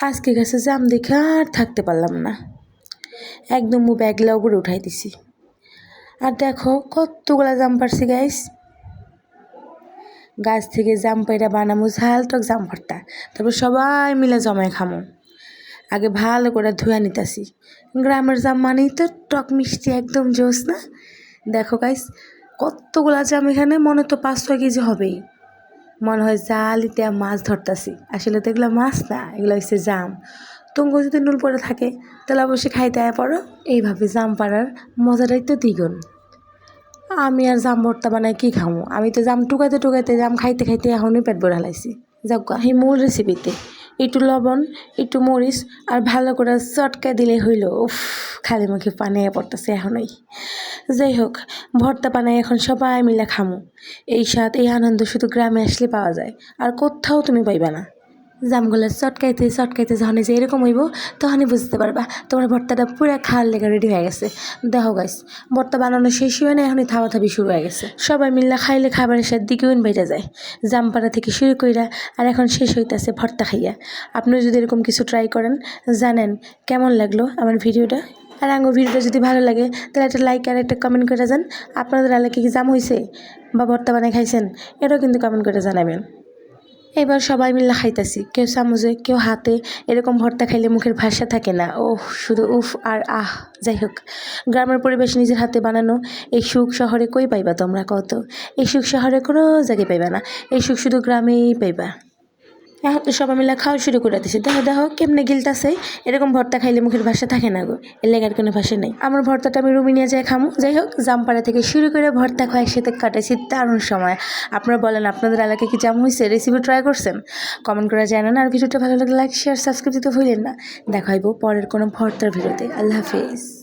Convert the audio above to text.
আজকে গেছে জাম দেখে আর থাকতে পারলাম না। একদম মু ব্যাগলা উপরে উঠাই দিছি। আর দেখো কতগুলা জাম পারছি গাইস গাছ থেকে জাম পাইরা বানামো, ঝাল টক জাম তারপর সবাই মিলে জমায় খামো। আগে ভালো করে ধুয়া নিতাছি। গ্রামের জাম মানেই তো টক মিষ্টি, একদম জোস না? দেখো গাইস কতগুলা জাম এখানে? মনে তো পাঁচ ছয় কেজি হবেই। মনে হয় জাল জালিতে মাছ ধরতাছি। আসলে তো এগুলো মাছ না, এগুলো হচ্ছে জাম। তুঙ্গু যদি নুল পরে থাকে, তাহলে অবশ্যই খাইতে আয় পড়ো। এইভাবে জাম পাড়ার মজাটাই তো দ্বিগুণ। আমি আর জাম ভর্তা বানাই কী খাব আমি তো জাম টুকাইতে টুকাইতে জাম খাইতে খাইতে এখনই পেট ভরে হালাইছি। যাক এই মূল রেসিপিতে একটু লবণ একটু মরিচ আর ভালো করে চটকে দিলে হইল। উফ, খালি মুখে পানি পড়তেছে এখনই। যাই হোক, ভর্তা পানায় এখন সবাই মিলে খামো। এই স্বাদ, এই আনন্দ শুধু গ্রামে আসলে পাওয়া যায়। আর কোথাও তুমি পাইবা না। জামগুলো চটকাইতে চটকাইতে যখন যে এরকম হইব, তখনই বুঝতে পারবা। তোমার ভর্তাটা পুরো খাওয়ার লেগে রেডি হয়ে গেছে। দেখো গাইস ভর্তা বানানো শেষ হয়ে না এখনই থাবা থাবি শুরু হয়ে গেছে। সবাই মিল্লা খাইলে খাবারের সাথে দ্বিগুণ বেড়ে যায়। জামপাড়া থেকে শুরু কইরা আর এখন শেষ হইতাছে ভর্তা খাইয়া। আপনি যদি এরকম কিছু ট্রাই করেন, জানেন কেমন লাগল আমার ভিডিওটা। আর আঙ্গো ভিডিওটা যদি ভালো লাগে, তাহলে একটা লাইক আর একটা কমেন্ট করে যান। আপনাদের এলাকায় কি জাম হয়েছে বা ভর্তা বানায় খাইছেন, এটাও কিন্তু কমেন্ট করে জানাবেন। এবার সবাই মিলে খাইতেছি। কেউ চামচে, কেউ হাতে। এরকম ভর্তা খাইলে মুখের ভাষা থাকে না। ও শুধু উফ আর আহ। যাই হোক, গ্রামের পরিবেশ নিজের হাতে বানানো। এই সুখ শহরে কই পাইবা তোমরা কত এই সুখ শহরে কোনো জায়গায় পাইবা না। এই সুখ শুধু গ্রামেই পাইবা। এখন তো সবাই মিলে খাওয়া শুরু করে দিছে দেখো দেখো, কেমনে গিলতাছে। এরকম ভর্তা খাইলে মুখের ভাষা থাকে না গো। এর লেগার কোনো ভাষা নেই। আমার ভর্তাটা আমি রুমি নিয়ে যাই খামো। যাই হোক, জামপাড়া থেকে শুরু করে ভর্তা খাওয়ার সাথে কাটাইছি দারুণ সময়। আপনারা বলেন, আপনাদের এলাকায় কি জাম হয়েছে রেসিপি ট্রাই করছেন? কমেন্ট করে জানান। আর কিছুটা ভালো লাগলে লাইক শেয়ার সাবস্ক্রাইব দিতে ভুলেন না। দেখা হইব পরের কোনো ভর্তার ভিডিওতে। আল্লাহ হাফিজ।